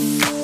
Bye.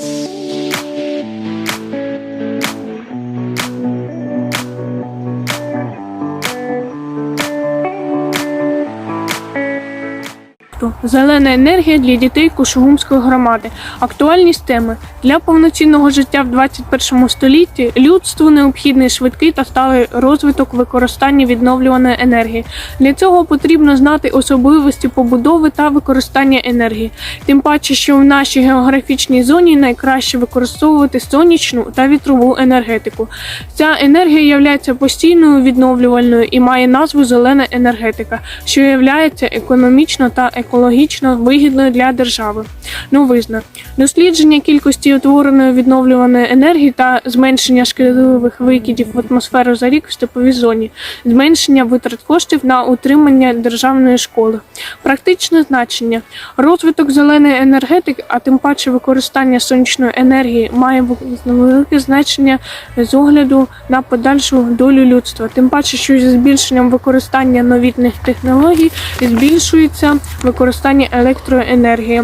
Зелена енергія для дітей Кушугумської громади. Актуальність теми для повноцінного життя в 21 столітті людству необхідний швидкий та сталий розвиток використання відновлюваної енергії. Для цього потрібно знати особливості побудови та використання енергії. Тим паче, що в нашій географічній зоні найкраще використовувати сонячну та вітрову енергетику. Ця енергія є постійною відновлювальною і має назву зелена енергетика, що є економічно та екологічно вигідною для держави. Новизна дослідження кількості утвореної відновлюваної енергії та зменшення шкідливих викидів в атмосферу за рік в степовій зоні, зменшення витрат коштів на утримання державної школи, практичне значення, розвиток зеленої енергетики, а тим паче використання сонячної енергії має велике значення з огляду на подальшу долю людства. Тим паче, що зі збільшенням використання новітних технологій збільшується використання електроенергії.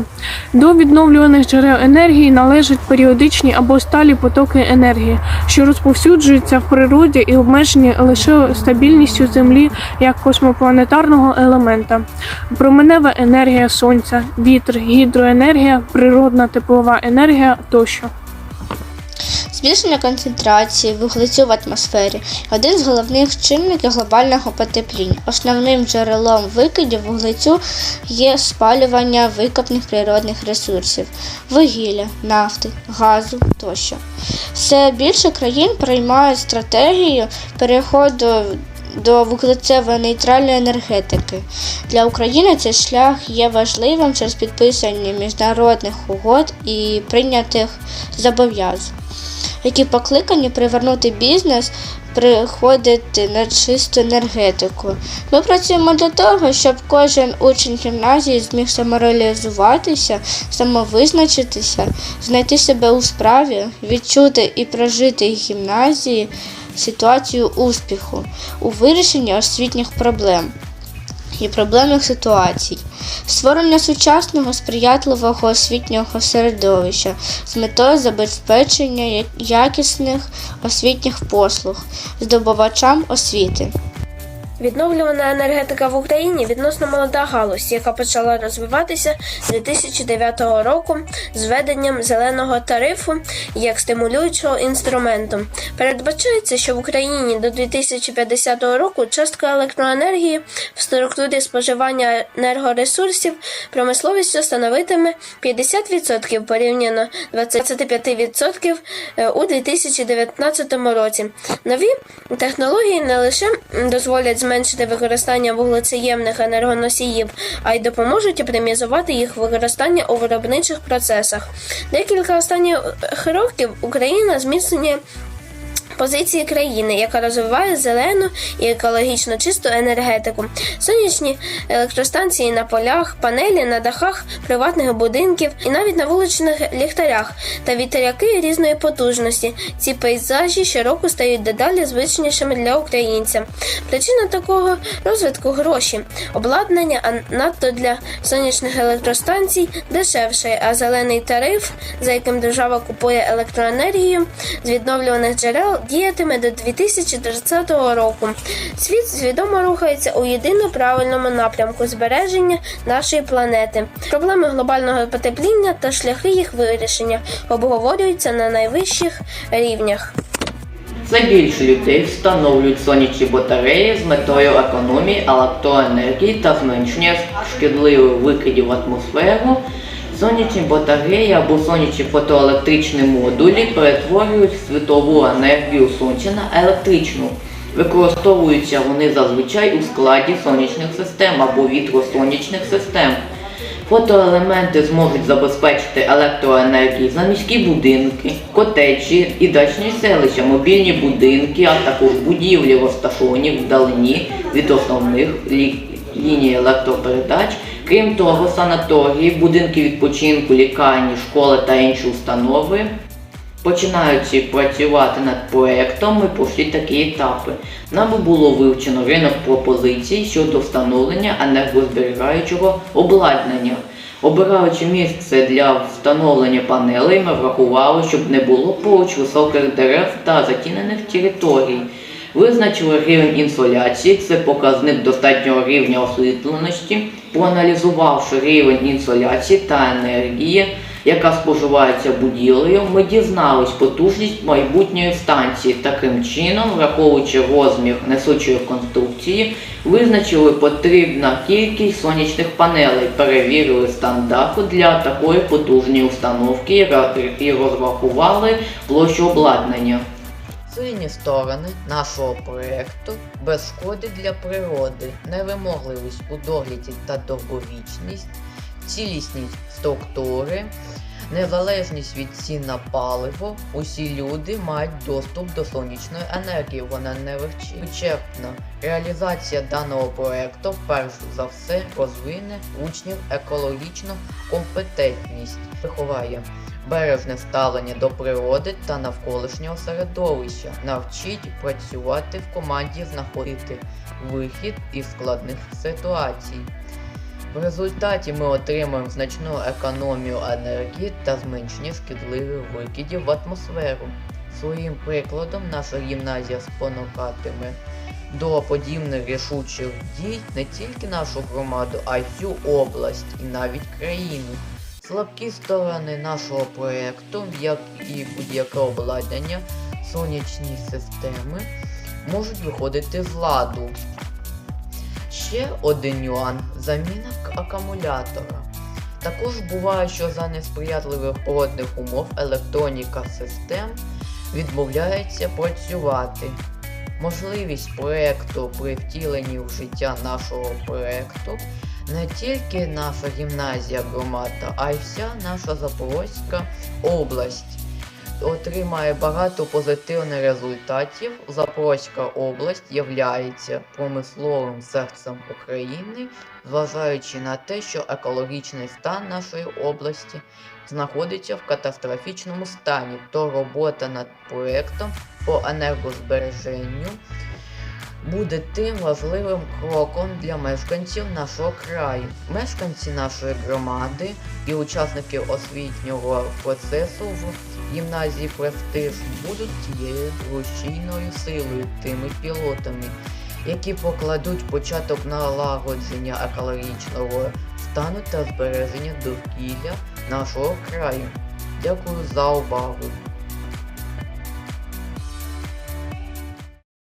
До відновлюваних джерел енергії належать періодичні або сталі потоки енергії, що розповсюджуються в природі і обмежені лише стабільністю Землі як космопланетарного елемента. Променева енергія сонця, вітер, гідроенергія, природна теплова енергія тощо. Збільшення концентрації вуглецю в атмосфері один з головних чинників глобального потепління. Основним джерелом викидів вуглецю є спалювання викопних природних ресурсів вугілля, нафти, газу тощо. Все більше країн приймають стратегію переходу до вуглецево-нейтральної енергетики. Для України цей шлях є важливим через підписання міжнародних угод і прийнятих зобов'язань які покликані привернути бізнес, приходити на чисту енергетику. Ми працюємо для того, щоб кожен учень гімназії зміг самореалізуватися, самовизначитися, знайти себе у справі, відчути і прожити гімназії ситуацію успіху у вирішенні освітніх проблем і проблемних ситуацій, створення сучасного сприятливого освітнього середовища з метою забезпечення якісних освітніх послуг здобувачам освіти. Відновлювана енергетика в Україні відносно молода галузь, яка почала розвиватися з 2009 року з введенням зеленого тарифу як стимулюючого інструменту. Передбачається, що в Україні до 2050 року частка електроенергії в структурі споживання енергоресурсів промисловістю становитиме 50% порівняно 25% у 2019 році. Нові технології не лише дозволять зменшити використання вуглецеємних енергоносіїв, а й допоможуть оптимізувати їх використання у виробничих процесах. Декілька останніх років Україна зміцнює позиції країни, яка розвиває зелену і екологічно чисту енергетику, сонячні електростанції на полях, панелі на дахах приватних будинків і навіть на вуличних ліхтарях та вітряки різної потужності. Ці пейзажі щороку стають дедалі звичнішими для українця. Причина такого розвитку гроші, обладнання, а надто для сонячних електростанцій дешевше, а зелений тариф, за яким держава купує електроенергію з відновлюваних джерел діятиме до 2030 року. Світ свідомо рухається у єдино правильному напрямку збереження нашої планети. Проблеми глобального потепління та шляхи їх вирішення обговорюються на найвищих рівнях. Все більше людей встановлюють сонячні батареї з метою економії електроенергії та зменшення шкідливих викидів в атмосферу. Сонячні батареї або сонячні фотоелектричні модулі перетворюють світову енергію сонця на електричну. Використовуються вони зазвичай у складі сонячних систем або вітросонячних систем. Фотоелементи зможуть забезпечити електроенергію за міські будинки, котеджі і дачні селища, мобільні будинки, а також будівлі розташовані вдалині від основних лі- ліній електропередач. Крім того, санаторії, будинки відпочинку, лікарні, школи та інші установи починаючи працювати над проєктом, ми пройшли такі етапи. Нами було вивчено ринок пропозицій щодо встановлення енергозберігаючого обладнання. Обираючи місце для встановлення панелей, ми врахували, щоб не було поруч високих дерев та затінених територій. Визначили рівень інсоляції, це показник достатнього рівня освітленості. Проаналізувавши рівень інсоляції та енергії, яка споживається будівлею, ми дізнались потужність майбутньої станції. Таким чином, враховуючи розмір несучої конструкції, визначили потрібна кількість сонячних панелей, перевірили стан даху для такої потужної установки і розрахували площу обладнання. Сильні сторони нашого проєкту без шкоди для природи, невимогливість у догляді та довговічність, цілісність структури, незалежність від цін на паливо. Усі люди мають доступ до сонячної енергії, вона не вичерпна. Реалізація даного проєкту перш за все розвине учнів екологічну компетентність, виховає бережне ставлення до природи та навколишнього середовища, навчить працювати в команді, знаходити вихід із складних ситуацій. В результаті ми отримаємо значну економію енергії та зменшення шкідливих викидів в атмосферу. Своїм прикладом наша гімназія спонукатиме до подібних рішучих дій не тільки нашу громаду, а й всю область і навіть країну. Слабкі сторони нашого проєкту, як і будь-яке обладнання, сонячні системи можуть виходити з ладу. Ще один нюанс заміна акумулятора. Також буває, що за несприятливих погодних умов електроніка систем відмовляється працювати. Можливість проєкту при втіленні в життя нашого проєкту не тільки наша гімназія громада, а й вся наша Запорозька область отримає багато позитивних результатів. Запорозька область являється промисловим серцем України, зважаючи на те, що екологічний стан нашої області знаходиться в катастрофічному стані, то робота над проєктом по енергозбереженню буде тим важливим кроком для мешканців нашого краю. Мешканці нашої громади і учасники освітнього процесу в гімназії Престиж будуть тією рушійною силою, тими пілотами, які покладуть початок налагодження екологічного стану та збереження довкілля нашого краю. Дякую за увагу.